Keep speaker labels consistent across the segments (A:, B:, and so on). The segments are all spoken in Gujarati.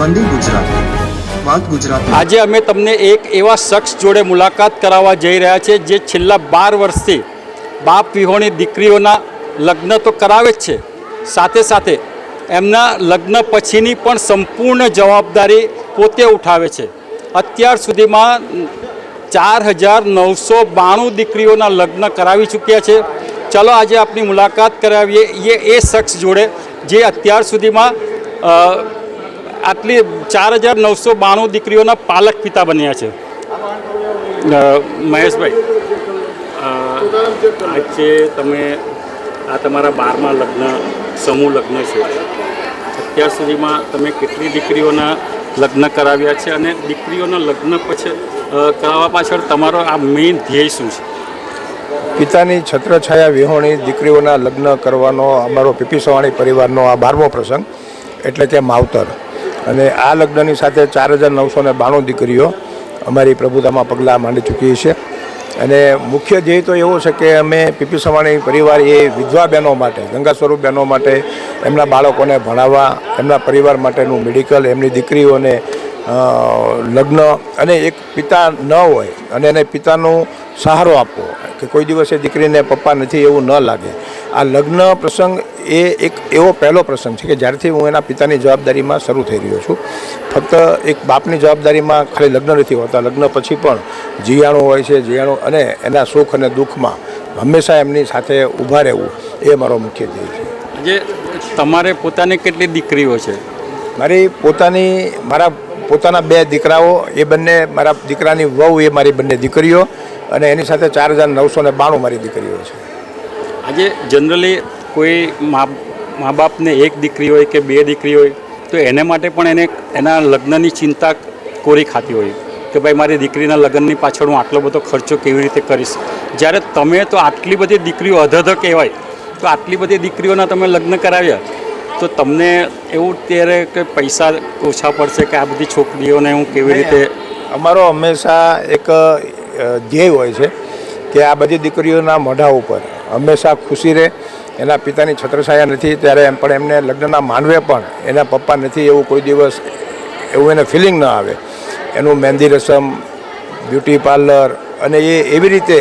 A: વંદે ગુજરાત.
B: આજે અમે તમને એક એવા શખ્સ જોડે મુલાકાત કરાવવા જઈ રહ્યા છે જે છેલ્લા બાર વર્ષથી બાપ, વિહોણી દીકરીઓના લગ્ન તો કરાવે જ છે. સાથે સાથે એમના લગ્ન પછીની પણ સંપૂર્ણ જવાબદારી પોતે ઉઠાવે છે. અત્યાર સુધીમાં ચાર હજાર નવસો બાણું દીકરીઓના લગ્ન કરાવી ચૂક્યા છે. ચલો આજે આપની મુલાકાત કરાવીએ. એ એ શખ્સ જોડે જે અત્યાર સુધીમાં આટલી ચાર હજાર નવસો બાણું દીકરીઓના પાલક પિતા બન્યા છે. મહેશભાઈ આજે તમે આ તમારા બારમા લગ્ન, સમૂહ લગ્ન છે. અત્યાર સુધીમાં તમે કેટલી દીકરીઓના લગ્ન કરાવ્યા છે અને દીકરીઓના લગ્ન પછી કરાવવા પાછળ તમારો આ મેઇન ધ્યેય શું છે?
C: પિતાની છત્રછાયા વિહોણી દીકરીઓના લગ્ન કરવાનો અમારો પીપી સવાણી પરિવારનો આ બારમો પ્રસંગ, એટલે કે માવતર. અને આ લગ્નની સાથે ચાર હજાર નવસો ને બાણું દીકરીઓ અમારી પ્રભુતામાં પગલાં માંડી ચૂકી છે. અને મુખ્ય ધ્યેય તો એવો છે કે અમે પીપી સવાણી પરિવાર એ વિધવા બહેનો માટે, ગંગા સ્વરૂપ બહેનો માટે, એમના બાળકોને ભણાવવા, એમના પરિવાર માટેનું મેડિકલ, એમની દીકરીઓને લગ્ન અને એક પિતા ન હોય અને એને પિતાનો સહારો આપવો. કે કોઈ દિવસે દીકરીને પપ્પા નથી એવું ન લાગે. આ લગ્ન પ્રસંગ એ એક એવો પહેલો પ્રસંગ છે કે જ્યારથી હું એના પિતાની જવાબદારીમાં શરૂ થઈ રહ્યો છું. ફક્ત એક બાપની જવાબદારીમાં ખાલી લગ્ન નથી હોતા લગ્ન પછી પણ જીયાણું હોય છે જીયાણું અને એના સુખ અને દુઃખમાં હંમેશા એમની સાથે ઊભા રહેવું એ મારો મુખ્ય ધ્યેય છે.
B: આજે તમારે પોતાની કેટલી દીકરીઓ છે?
C: મારી પોતાની મારા પોતાના બે દીકરાઓ એ બંને મારા દીકરાની વહુ એ મારી બંને દીકરીઓ અને એની સાથે ચાર હજાર નવસો ને બાણું મારી દીકરીઓ છે.
B: આજે જનરલી કોઈ મા મા બાપને એક દીકરી હોય કે બે દીકરી હોય તો એને માટે પણ એને એના લગ્નની ચિંતા કોરી ખાતી હોય કે ભાઈ મારી દીકરીના લગ્નની પાછળ હું આટલો બધો ખર્ચો કેવી રીતે કરીશ? જ્યારે તમે તો આટલી બધી દીકરીઓ અધધ કહેવાય તો આટલી બધી દીકરીઓના તમે લગ્ન કરાવ્યા તો તમને એવું ત્યારે કે પૈસા ઓછા પડશે કે આ બધી છોકરીઓને હું કેવી રીતે
C: અમારો હંમેશા એક ધ્યેય હોય છે કે આ બધી દીકરીઓના મોઢા ઉપર હંમેશા ખુશી રહે. એના પિતાની છત્રછાયા નથી, ત્યારે એમ પણ એમને લગ્નના માનવે પણ એના પપ્પા નથી એવું કોઈ દિવસ એવું એને ફિલિંગ ન આવે. એનું મહેંદી રસમ બ્યુટી પાર્લર અને એ એવી રીતે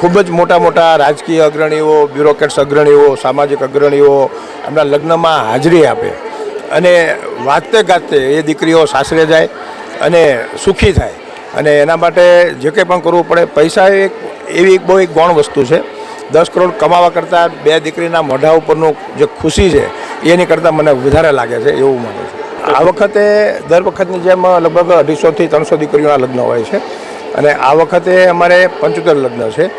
C: ખૂબ જ મોટા મોટા રાજકીય અગ્રણીઓ બ્યુરોક્રેટ્સ અગ્રણીઓ, સામાજિક અગ્રણીઓ એમના લગ્નમાં હાજરી આપે. અને વાતે ગાતે એ દીકરીઓ સાસરે જાય અને સુખી થાય. અને એના માટે જે કંઈ પણ કરવું પડે, પૈસા એક, એવી એક બહુ એક ગૌણ વસ્તુ છે. દસ કરોડ કમાવા કરતાં બે દીકરીના મોઢા ઉપરનું જે ખુશી છે, એની કરતાં મને વધારે લાગે છે, એવું માનું છું. આ વખતે, દર વખતની જેમ લગભગ અઢીસોથી ત્રણસો દીકરીઓના લગ્ન હોય છે. અને આ વખતે અમારે પંચોતેર લગ્ન છે.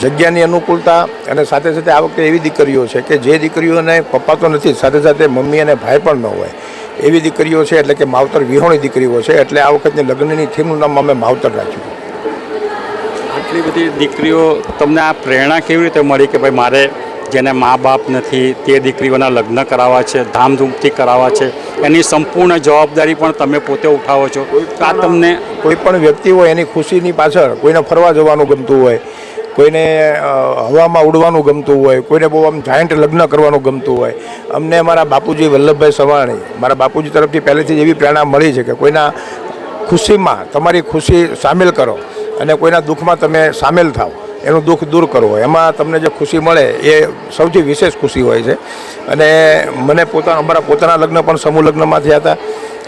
C: જગ્યાની અનુકૂળતા અને સાથે સાથે આ વખતે એવી દીકરીઓ છે કે જે દીકરીઓને પપ્પા તો નથી, સાથે સાથે મમ્મી અને ભાઈ પણ ન હોય. એવી દીકરીઓ છે એટલે કે માવતર વિહોણી દીકરીઓ છે એટલે આ વખતની લગ્નની થીમનું નામ અમે માવતર રાખ્યું
B: આટલી બધી દીકરીઓ તમને આ પ્રેરણા કેવી રીતે મળી કે ભાઈ મારે જેને મા બાપ નથી તે દીકરીઓના લગ્ન કરાવવા છે ધામધૂમથી કરાવવા છે એની સંપૂર્ણ જવાબદારી પણ તમે પોતે ઉઠાવો છો. આ તમને
C: કોઈ પણ વ્યક્તિ હોય એની ખુશીની પાછળ કોઈને ફરવા જવાનું ગમતું હોય કોઈને હવામાં ઉડવાનું ગમતું હોય, કોઈને બહુ આમ જાયન્ટ લગ્ન કરવાનું ગમતું હોય. અમને મારા બાપુજી વલ્લભભાઈ સવાણી, મારા બાપુજી તરફથી પહેલેથી જ એવી પ્રેરણા મળી છે કે કોઈના ખુશીમાં તમારી ખુશી સામેલ કરો અને કોઈના દુઃખમાં તમે સામેલ થાઓ એનું દુઃખ દૂર કરવો એમાં તમને જે ખુશી મળે એ સૌથી વિશેષ ખુશી હોય છે. અને મને પોતાના અમારા પોતાના લગ્ન પણ સમૂહ લગ્નમાં થયા હતા.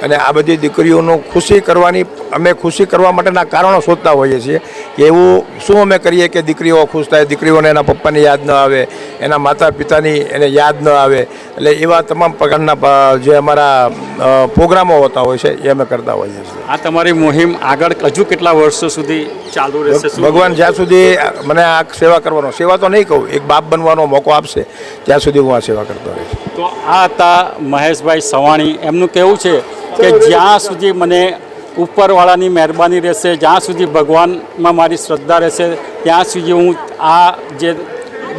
C: અને આ બધી દીકરીઓનું ખુશી કરવાની અમે ખુશી કરવા માટેના કારણો શોધતા હોઈએ છીએ કે એવું શું અમે કરીએ કે દીકરીઓ ખુશ થાય દીકરીઓને એના પપ્પાની યાદ ન આવે એના માતા પિતાની એને યાદ ન આવે. એટલે એવા તમામ પ્રકારના જે અમારા પ્રોગ્રામો હોતા હોય છે એ અમે કરતા હોઈએ છીએ.
B: આ તમારી મુહિમ આગળ હજુ કેટલા વર્ષો સુધી ચાલુ રહેશે
C: ભગવાન જ્યાં સુધી મને આ સેવા કરવાનો સેવા તો નહીં કહું એક બાપ બનવાનો મોકો આપશે ત્યાં સુધી હું આ સેવા કરતો રહીશ.
B: તો આ હતા મહેશભાઈ સવાણી. એમનું કહેવું છે કે જ્યાં સુધી મને ઉપરવાળાની મહેરબાની રહેશે. જ્યાં સુધી ભગવાનમાં મારી શ્રદ્ધા રહેશે, ત્યાં સુધી હું આ જે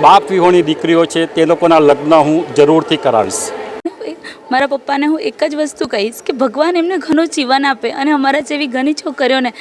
B: બાપ વિહોણી દીકરીઓ છે, તે લોકોના લગ્ન હું જરૂરથી કરાવીશ.
D: મારા પપ્પાને હું એક જ વસ્તુ કહીશ કે ભગવાન એમને ઘણું જીવન આપે અને અમારા જેવી ઘણી છોકરીઓને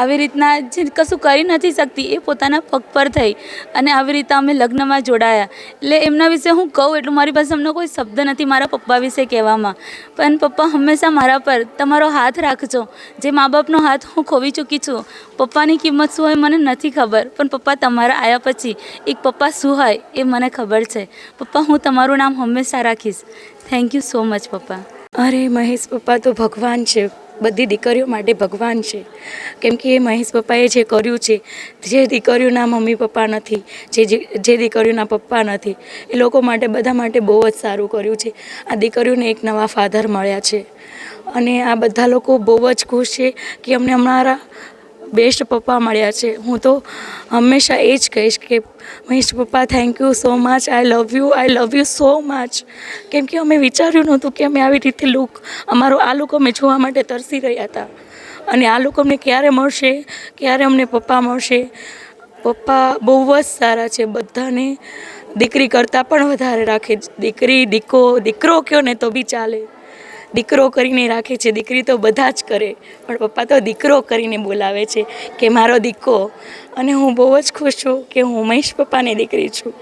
D: આવી રીતના જે કશું કરી નથી શકતી એ પોતાના પગ પર થઈ અને આવી રીતે અમે લગ્નમાં જોડાયા. એટલે એમના વિશે હું કહું એટલું મારી પાસે અમને કોઈ શબ્દ નથી મારા પપ્પા વિશે કહેવામાં. પણ પપ્પા હંમેશા મારા પર તમારો હાથ રાખજો. જે મા બાપનો હાથ હું ખોવી ચૂકી છું, પપ્પાની કિંમત શું હોય મને નથી ખબર. પણ પપ્પા તમારા આવ્યા પછી એક પપ્પા શું હોય એ મને ખબર છે. પપ્પા, હું તમારું નામ હંમેશા રાખીશ. થેન્ક યુ સો મચ પપ્પા.
E: અરે, મહેશ પપ્પા તો ભગવાન છે. બધી દીકરીઓ માટે ભગવાન છે. કેમ કે એ મહેશ પપ્પાએ જે કર્યું છે, જે દીકરીઓના મમ્મી પપ્પા નથી જે જે દીકરીઓના પપ્પા નથી, એ લોકો માટે, બધા માટે બહુ જ સારું કર્યું છે. આ દીકરીઓને એક નવા ફાધર મળ્યા છે. અને આ બધા લોકો બહુ જ ખુશ છે કે અમને અમારા બેસ્ટ પપ્પા મળ્યા છે. હું તો હંમેશા એ જ કહીશ કે, મહેશ પપ્પા thank you so much I love you I love you so much કેમ કે અમે વિચાર્યું નહોતું કે અમે આવી રીતે લુક અમારો આ લુક અમે જોવા માટે તરસી રહ્યા હતા. અને આ લુક અમને ક્યારે મળશે? ક્યારે અમને પપ્પા મળશે? પપ્પા બહુ જ સારા છે. બધાને દીકરી કરતાં પણ વધારે રાખે. દીકરી, દીકો, દીકરો કયો ને તો બી ચાલે. દીકરો કરીને રાખે છે, દીકરી તો બધા જ કરે, પણ પપ્પા તો દીકરો કરીને બોલાવે છે કે મારો દીકો અને હું બહુ જ ખુશ છું કે હું મહેશ પપ્પાની દીકરી છું.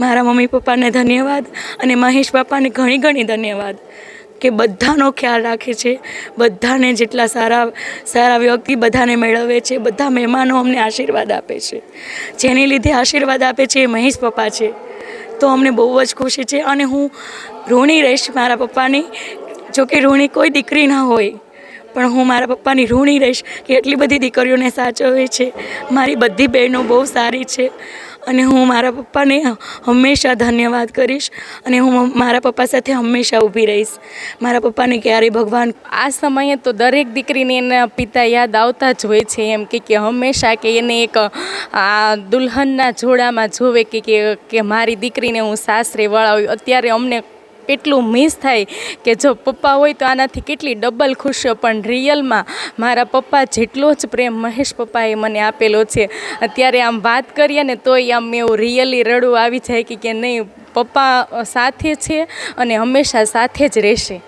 E: મારા મમ્મી પપ્પાને ધન્યવાદ અને મહેશ પપ્પાને ઘણી ઘણી ધન્યવાદ કે બધાનો ખ્યાલ રાખે છે, બધાને જેટલા સારા સારા વ્યક્તિ બધાને મેળવે છે, બધા મહેમાનો અમને આશીર્વાદ આપે છે. જેને લીધે આશીર્વાદ આપે છે એ મહેશ પપ્પા છે. તો અમને બહુ જ ખુશી છે અને હું ઋણી રહીશ મારા પપ્પાની જો કે ઋણી કોઈ દીકરી ના હોય, પણ હું મારા પપ્પાની ઋણી રહીશ કે એટલી બધી દીકરીઓને સાચવે છે. મારી બધી બહેનો બહુ સારી છે અને હું મારા પપ્પાને હંમેશા ધન્યવાદ કરીશ અને હું મારા પપ્પા સાથે હંમેશા ઊભી રહીશ. મારા પપ્પાને ક્યારેય ભગવાન
F: આ સમયે તો દરેક દીકરીને એના પિતા યાદ આવતા જ હોય છે એમ કે કે હંમેશા કે એને એક, આ દુલ્હનના જોડામાં જોવે કે કે કે મારી દીકરીને હું સાસરે વળાવી, અત્યારે અમને એટલું મિસ થાય કે જો પપ્પા હોય તો આનાથી કેટલી ડબલ ખુશીઓ પણ રિયલમાં મારા પપ્પા જેટલો જ પ્રેમ મહેશ પપ્પાએ મને આપેલો છે. અત્યારે આમ વાત કરીએ ને તોય આમ એવું રિયલી રડવું આવી જાય કે નહીં, પપ્પા સાથે છે અને હંમેશા સાથે જ રહેશે.